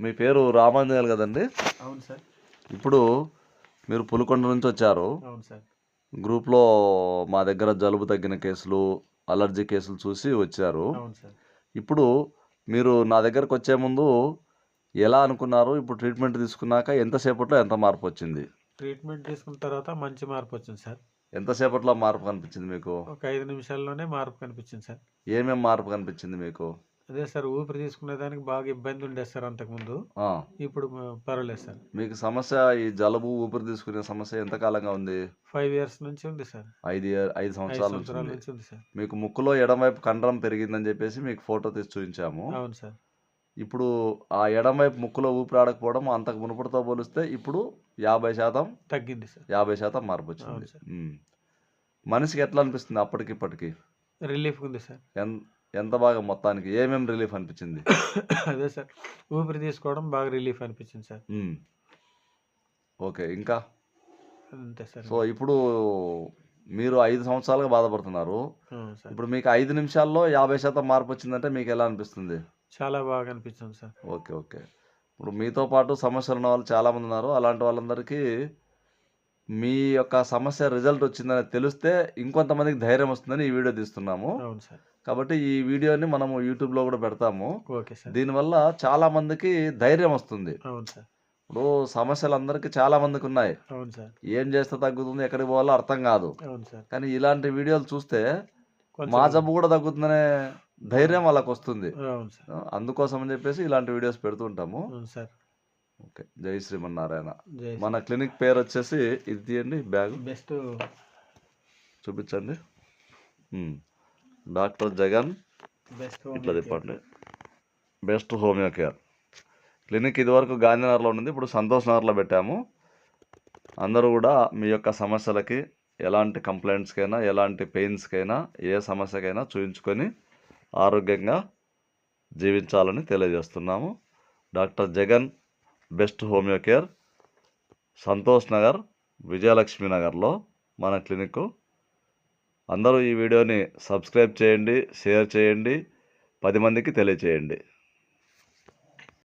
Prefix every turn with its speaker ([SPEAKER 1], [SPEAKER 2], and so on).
[SPEAKER 1] మీ పేరు రామాంజనేయులు కదండి?
[SPEAKER 2] అవును సార్.
[SPEAKER 1] ఇప్పుడు మీరు పులికొండ నుంచి వచ్చారు.
[SPEAKER 2] అవును సార్.
[SPEAKER 1] గ్రూప్లో మా దగ్గర జలుబు తగ్గిన కేసులు అలర్జీ కేసులు చూసి వచ్చారు.
[SPEAKER 2] అవును సార్.
[SPEAKER 1] ఇప్పుడు మీరు నా దగ్గరకు వచ్చే ముందు ఎలా అనుకున్నారు? ఇప్పుడు ట్రీట్మెంట్ తీసుకున్నాక ఎంతసేపట్లో ఎంత మార్పు వచ్చింది?
[SPEAKER 2] ట్రీట్మెంట్ తీసుకున్న తర్వాత మంచి మార్పు వచ్చింది సార్.
[SPEAKER 1] ఎంతసేపట్లో మార్పు కనిపించింది మీకు?
[SPEAKER 2] ఒక ఐదు నిమిషాల్లోనే మార్పు కనిపించింది సార్.
[SPEAKER 1] ఏమేం మార్పు కనిపించింది మీకు?
[SPEAKER 2] అదే సార్ ఊపిరి తీసుకునే దానికి బాగా ఇబ్బంది ఉండేది సార్ అంతకుముందు ఇప్పుడు పర్వాలేదు సార్.
[SPEAKER 1] మీకు సమస్య ఈ జలుబు ఊపిరి తీసుకునే సమస్య ఎంతకాలంగా ఉంది?
[SPEAKER 2] ఫైవ్ ఇయర్స్ నుంచి ఉంది సార్.
[SPEAKER 1] ఐదు ఇయర్- ఐదు సంవత్సరాల నుంచి ఉంది.
[SPEAKER 2] సార్.
[SPEAKER 1] మీకు ముక్కులో ఎడమవైపు కండరం పెరిగిందని చెప్పేసి మీకు ఫోటో తీసి చూపించాము.
[SPEAKER 2] అవును సార్.
[SPEAKER 1] ఇప్పుడు ఆ ఎడమవైపు ముక్కులో ఊపిరి ఆడకపోవడం అంతకు మునుపటితో పోలిస్తే ఇప్పుడు యాభై శాతం
[SPEAKER 2] తగ్గింది సార్.
[SPEAKER 1] యాభై శాతం మార్పు వచ్చింది. మనిషికి ఎట్లా అనిపిస్తుంది అప్పటికి ఇప్పటికి?
[SPEAKER 2] రిలీఫ్ ఉంది సార్.
[SPEAKER 1] ఎంత బాగా మొత్తానికి ఏమేం రిలీఫ్ అనిపించింది?
[SPEAKER 2] అదే సార్. ఊపిరి తీసుకోవడం బాగా రిలీఫ్ అనిపించింది సార్.
[SPEAKER 1] ఓకే ఇంకా?
[SPEAKER 2] అంతే సార్.
[SPEAKER 1] సో ఇప్పుడు మీరు ఐదు సంవత్సరాలుగా బాధపడుతున్నారు. ఇప్పుడు మీకు ఐదు నిమిషాల్లో యాభై శాతం మార్పు వచ్చిందంటే మీకు ఎలా అనిపిస్తుంది?
[SPEAKER 2] చాలా బాగా అనిపించింది సార్.
[SPEAKER 1] Okay okay. ఇప్పుడు మీతో పాటు సమస్యలు ఉన్న వాళ్ళు చాలామంది ఉన్నారు. అలాంటి వాళ్ళందరికీ మీ యొక్క సమస్య రిజల్ట్ వచ్చిందని తెలిస్తే ఇంకొంతమందికి ధైర్యం వస్తుందని ఈ వీడియో తీస్తున్నాము. కాబట్టి ఈ వీడియోని మనము యూట్యూబ్లో కూడా పెడతాము. దీనివల్ల చాలా మందికి ధైర్యం వస్తుంది. ఇప్పుడు సమస్యలు అందరికీ చాలా మందికి ఉన్నాయి. ఏం చేస్తే తగ్గుతుంది ఎక్కడికి పోవాలో అర్థం కాదు. కానీ ఇలాంటి వీడియోలు చూస్తే మా జబ్బు కూడా తగ్గుతుందనే ధైర్యం వాళ్ళకి వస్తుంది. అందుకోసం అని చెప్పేసి ఇలాంటి వీడియోస్ పెడుతుంటాము ఓకే. జై శ్రీమన్నారాయణ. మన క్లినిక్ పేరు వచ్చేసి ఇది తీయండి బ్యాగ్.
[SPEAKER 2] బెస్ట్.
[SPEAKER 1] చూపించండి. డాక్టర్ జగన్.
[SPEAKER 2] బెస్ట్
[SPEAKER 1] ఇట్లా తిప్పండి. బెస్ట్ హోమియో కేర్ క్లినిక్ ఇదివరకు గాంధీనగర్లో ఉండింది ఇప్పుడు సంతోష్ నగర్లో పెట్టాము. అందరూ కూడా మీ యొక్క సమస్యలకి ఎలాంటి కంప్లైంట్స్కైనా ఎలాంటి పెయిన్స్కైనా ఏ సమస్యకైనా చూయించుకొని ఆరోగ్యంగా జీవించాలని తెలియజేస్తున్నాము. Doctor Jagan best homeo care Santosh Nagar Vijayalakshmi నగర్లో మన క్లినిక్ అందరూ ఈ వీడియోని సబ్స్క్రైబ్ చేయండి షేర్ చేయండి పది మందికి తెలియచేయండి.